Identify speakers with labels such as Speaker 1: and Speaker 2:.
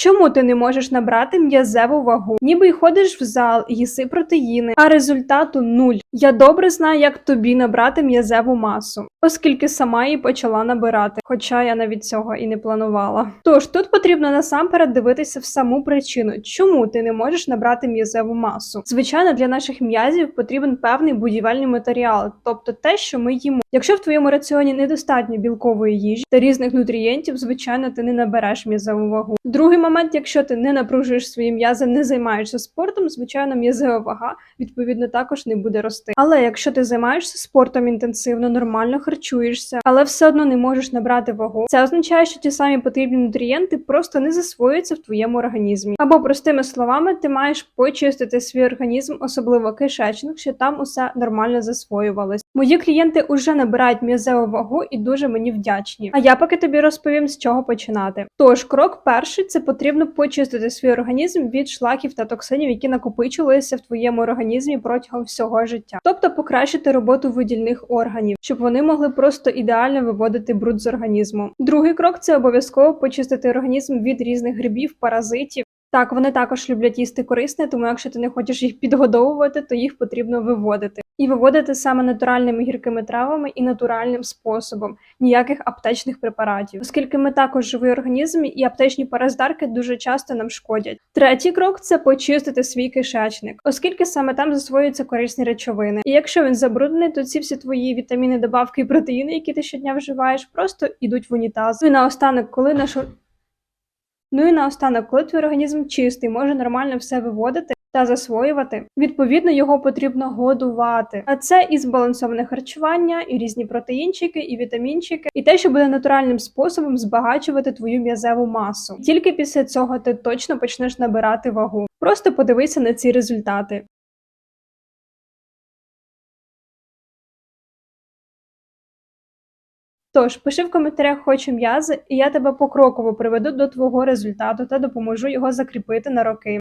Speaker 1: Чому ти не можеш набрати м'язеву вагу? Ніби й ходиш в зал, їси протеїни, а результату нуль. Я добре знаю, як тобі набрати м'язеву масу, оскільки сама її почала набирати, хоча я навіть цього і не планувала. Тож тут потрібно насамперед дивитися в саму причину, чому ти не можеш набрати м'язеву масу. Звичайно, для наших м'язів потрібен певний будівельний матеріал, тобто те, що ми їмо. Якщо в твоєму раціоні недостатньо білкової їжі та різних нутрієнтів, звичайно, ти не набереш м'язеву вагу. Другий момент, якщо ти не напружуєш свої м'язи, не займаєшся спортом, звичайно, м'язева вага відповідно також не буде рости. Але якщо ти займаєшся спортом інтенсивно, нормально харчуєшся, але все одно не можеш набрати вагу, це означає, що ті самі потрібні нутрієнти просто не засвоюються в твоєму організмі. Або простими словами, ти маєш почистити свій організм, особливо кишечник, щоб там усе нормально засвоювалось. Мої клієнти уже набирають м'язеву вагу і дуже мені вдячні. А я поки тобі розповім, з чого починати. Тож, крок перший це потрібно почистити свій організм від шлаків та токсинів, які накопичувалися в твоєму організмі протягом всього життя, тобто покращити роботу видільних органів, щоб вони могли просто ідеально виводити бруд з організму. Другий крок це обов'язково почистити організм від різних грибів, паразитів. Так, вони також люблять їсти корисне, тому якщо ти не хочеш їх підгодовувати, то їх потрібно виводити. І виводити саме натуральними гіркими травами і натуральним способом, ніяких аптечних препаратів, оскільки ми також живий організм, і аптечні параздарки дуже часто нам шкодять. Третій крок це почистити свій кишечник, оскільки саме там засвоюються корисні речовини. І якщо він забруднений, то ці всі твої вітаміни, добавки і протеїни, які ти щодня вживаєш, просто йдуть в унітаз. Ну і наостанок, коли наш Ну і наостанок, коли твій організм чистий, може нормально все виводити та засвоювати, відповідно його потрібно годувати. А це і збалансоване харчування, і різні протеїнчики, і вітамінчики, і те, що буде натуральним способом збагачувати твою м'язеву масу. Тільки після цього ти точно почнеш набирати вагу. Просто подивися на ці результати. Тож, пиши в коментарях хочу м'язи, і я тебе покроково приведу до твого результату та допоможу його закріпити на роки.